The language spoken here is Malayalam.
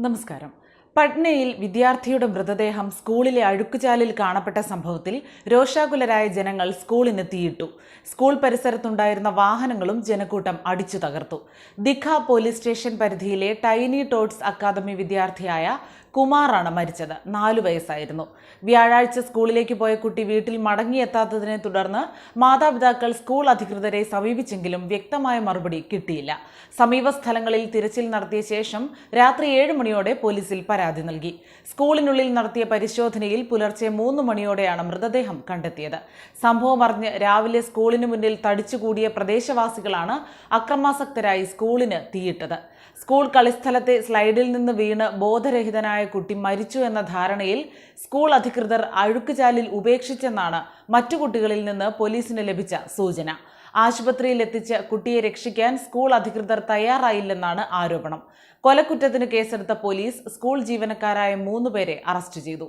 നമസ്കാരം. പട്നയിൽ വിദ്യാർത്ഥിയുടെ മൃതദേഹം സ്കൂളിലെ അഴുക്കുചാലിൽ കാണപ്പെട്ട സംഭവത്തിൽ രോഷാകുലരായ ജനങ്ങൾ സ്കൂളിന് തീയിട്ടു. സ്കൂൾ പരിസരത്തുണ്ടായിരുന്ന വാഹനങ്ങളും ജനക്കൂട്ടം അടിച്ചു തകർത്തു. ദിഖ പോലീസ് സ്റ്റേഷൻ പരിധിയിലെ ടൈനി ടോട്ട്സ് അക്കാദമി വിദ്യാർത്ഥിയായ കുമാറാണ് മരിച്ചത്. നാലു വയസ്സായിരുന്നു. വ്യാഴാഴ്ച സ്കൂളിലേക്ക് പോയ കുട്ടി വീട്ടിൽ മടങ്ങിയെത്താത്തതിനെ തുടർന്ന് മാതാപിതാക്കൾ സ്കൂൾ അധികൃതരെ സമീപിച്ചെങ്കിലും വ്യക്തമായ മറുപടി കിട്ടിയില്ല. സമീപ സ്ഥലങ്ങളിൽ തിരച്ചിൽ നടത്തിയ ശേഷം രാത്രി ഏഴ് മണിയോടെ പോലീസിൽ പരാതി നൽകി. സ്കൂളിനുള്ളിൽ നടത്തിയ പരിശോധനയിൽ പുലർച്ചെ മൂന്ന് മണിയോടെയാണ് മൃതദേഹം കണ്ടെത്തിയത്. സംഭവം അറിഞ്ഞ് രാവിലെ സ്കൂളിന് മുന്നിൽ തടിച്ചുകൂടിയ പ്രദേശവാസികളാണ് അക്രമാസക്തരായി സ്കൂളിന് തീയിട്ടത്. സ്കൂൾ കളിസ്ഥലത്തെ സ്ലൈഡിൽ നിന്ന് വീണ് ബോധരഹിതനായ കുട്ടി മരിച്ചു എന്ന ധാരണയിൽ സ്കൂൾ അധികൃതർ അഴുക്കുചാലിൽ ഉപേക്ഷിച്ചെന്നാണ് മറ്റു കുട്ടികളിൽ നിന്ന് പോലീസിന് ലഭിച്ച സൂചന. ആശുപത്രിയിൽ എത്തിച്ച് കുട്ടിയെ രക്ഷിക്കാൻ സ്കൂൾ അധികൃതർ തയ്യാറായില്ലെന്നാണ് ആരോപണം. കൊലക്കുറ്റത്തിന് കേസെടുത്ത പോലീസ് സ്കൂൾ ജീവനക്കാരായ മൂന്ന് പേരെ അറസ്റ്റ് ചെയ്തു